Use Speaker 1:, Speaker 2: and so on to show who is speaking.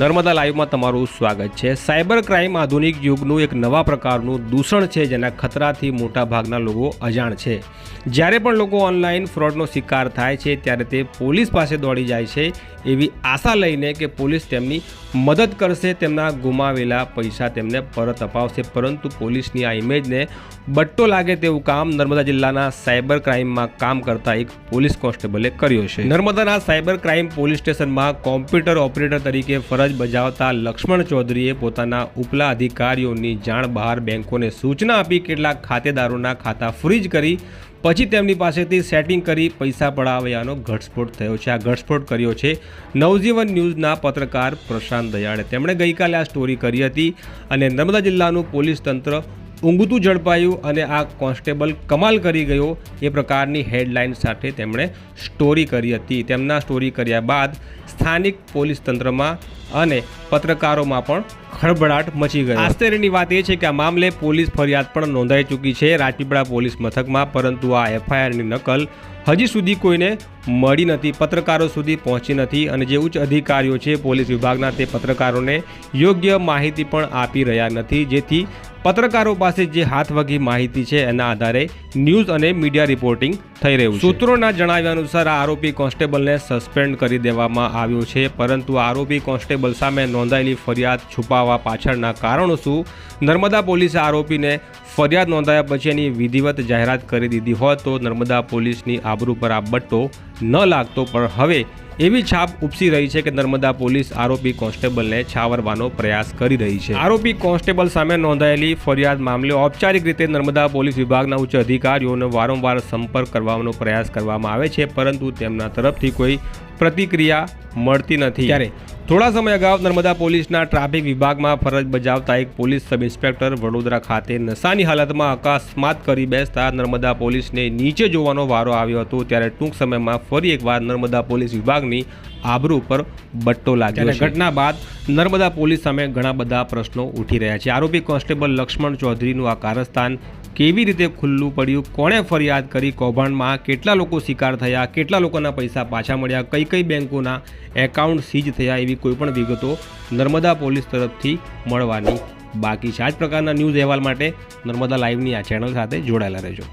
Speaker 1: નર્મદા લાઈવમાં તમારું સ્વાગત છે. સાયબર ક્રાઇમ આધુનિક યુગનું એક નવા પ્રકારનું દૂષણ છે, જેના ખતરાથી મોટાભાગના લોકો અજાણ છે. જ્યારે પણ લોકો ઓનલાઈન ફ્રોડનો શિકાર થાય છે, ત્યારે તે પોલીસ પાસે દોડી જાય છે એવી આશા લઈને કે પોલીસ તેમની મદદ કરશે, તેમના ગુમાવેલા પૈસા તેમને પરત અપાવશે. પરંતુ પોલીસની આ ઇમેજને બટ્ટો લાગે તેવું કામ નર્મદા જિલ્લાના સાયબર ક્રાઇમમાં કામ કરતા એક પોલીસ કોન્સ્ટેબલે કર્યો છે. નર્મદાના સાયબર ક્રાઇમ પોલીસ સ્ટેશનમાં કોમ્પ્યુટર ઓપરેટર તરીકે ફરજ બજાવતા લક્ષ્મણ ચૌધરીએ પોતાના ઉપલા અધિકારીઓની જાણ બહાર બેંકોને સૂચના આપી કેટલાક ખાતેદારોના ખાતા ફ્રીજ કરી, પછી તેમની પાસેથી સેટિંગ કરી પૈસા પડાવ્યાનો ઘટસ્ફોટ થયો છે. આ ઘટસ્ફોટ કર્યો છે નવજીવન ન્યૂઝના પત્રકાર પ્રશાંત દયાળે. તેમણે ગઈકાલે આ સ્ટોરી કરી હતી અને નર્મદા જિલ્લાનું પોલીસ તંત્ર ઊંઘતું ઝડપાયું અને આ કોન્સ્ટેબલ કમાલ કરી ગયો એ પ્રકારની હેડલાઇન સાથે તેમણે સ્ટોરી કરી હતી. તેમના સ્ટોરી કર્યા બાદ સ્થાનિક પોલીસ તંત્રમાં અને પત્રકારોમાં પણ ખળભળાટ મચી ગયો. આશ્ચર્યની વાત એ છે કે આ મામલે પોલીસ ફરિયાદ પણ નોંધાઈ ચૂકી છે. રાજપીપળા પોલીસ મથકમાં, પરંતુ આ એફઆઈઆરની નકલ હજી સુધી કોઈને મળી નથી. પત્રકારો સુધી પહોંચી નથી અને જે ઉચ્ચ અધિકારીઓ છે પોલીસ વિભાગના તે પત્રકારોને યોગ્ય માહિતી પણ આપી રહ્યા નથી. જેથી પત્રકારો પાસે જે હાથવગી માહિતી છે એના આધારે ન્યૂઝ અને મીડિયા રિપોર્ટિંગ થઈ રહ્યું છે. સૂત્રોના જણાવ્યા અનુસાર આ આરોપી કોન્સ્ટેબલને સસ્પેન્ડ કરી દેવામાં આવ્યો છે, પરંતુ આરોપી કોન્સ્ટેબલ સામે નોંધાયેલી ફરિયાદ છુપાવવા પાછળના કારણો શું નર્મદા પોલીસે આરોપીને ફરિયાદ નોંધાયા પછી એની વિધિવત જાહેરાત કરી દીધી હોત તો નર્મદા પોલીસની આબરૂ પર આ બટ્ટો ન લાગતો, પણ હવે એવી છાપ ઉપસી રહી છે કે નર્મદા પોલીસ આરોપી કોન્સ્ટેબલને છાવરવાનો પ્રયાસ કરી રહી છે. આરોપી કોન્સ્ટેબલ સામે નોંધાયેલી ફરિયાદ મામલે ઔપચારિક રીતે નર્મદા પોલીસ વિભાગના ઉચ્ચ અધિકારીઓનો વારંવાર સંપર્ક કરવાનો પ્રયાસ કરવામાં આવે છે, પરંતુ તેમના તરફથી કોઈ પ્રતિક્રિયા મળતી નથી. ત્યારે થોડા સમય અગાઉ નર્મદા પોલીસના ટ્રાફિક વિભાગમાં ફરજ બજાવતા એક પોલીસ સબ ઇન્સ્પેક્ટર વડોદરા ખાતે નશાની હાલતમાં અકસ્માત કરી બેસતા નર્મદા પોલીસને નીચે જોવાનો વારો આવ્યો હતો ત્યારે ટૂંક સમયમાં ફરી એકવાર નર્મદા પોલીસ વિભાગની આબરૂ પર બટ્ટો લાગ્યો ઘટના બાદ નર્મદા પોલીસ સામે ઘણા બધા પ્રશ્નો ઉઠી રહ્યા છે. આરોપી કોન્સ્ટેબલ લક્ષ્મણ ચૌધરીનું આ કારસ્તાન કેવી રીતે ખુલ્લું પડ્યું, કોણે ફરિયાદ કરી, કૌભાંડમાં કેટલા લોકો શિકાર થયા, કેટલા લોકોના પૈસા પાછા મળ્યા, કઈ કઈ બેંકોના એકાઉન્ટ સીઝ થયા એવી કોઈપણ વિગતો નર્મદા પોલીસ તરફથી મળવાની બાકી છે. આ જ પ્રકારના ન્યૂઝ અહેવાલ માટે નર્મદા લાઈવની આ ચેનલ સાથે જોડાયેલા રહેજો.